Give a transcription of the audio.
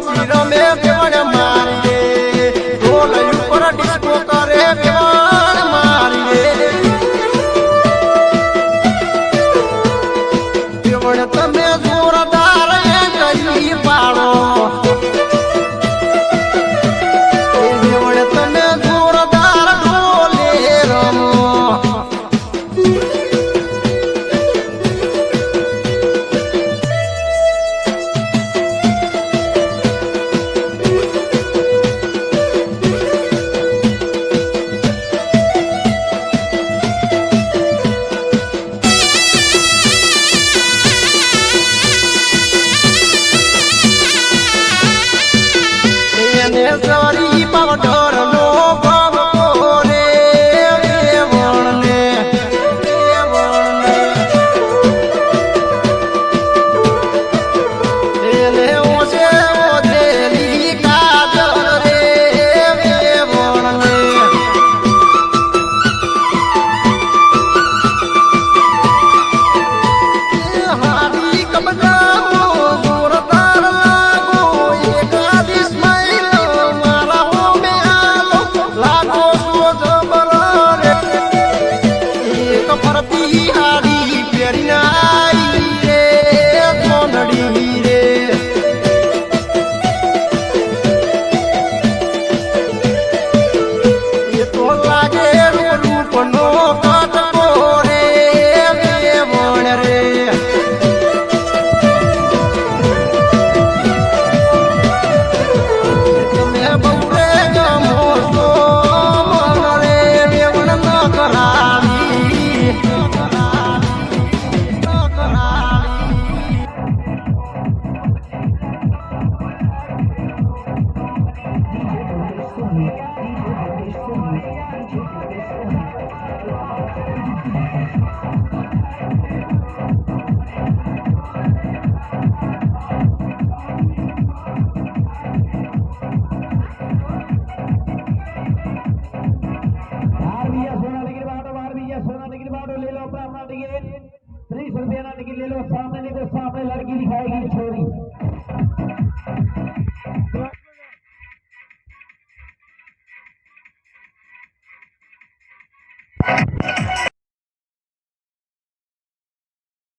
tirou é mesmo को ले लो भरावा दिए तीस रुपया ना टिकट ले लो सामने देखो सामने लड़की दिखाएगी छोरी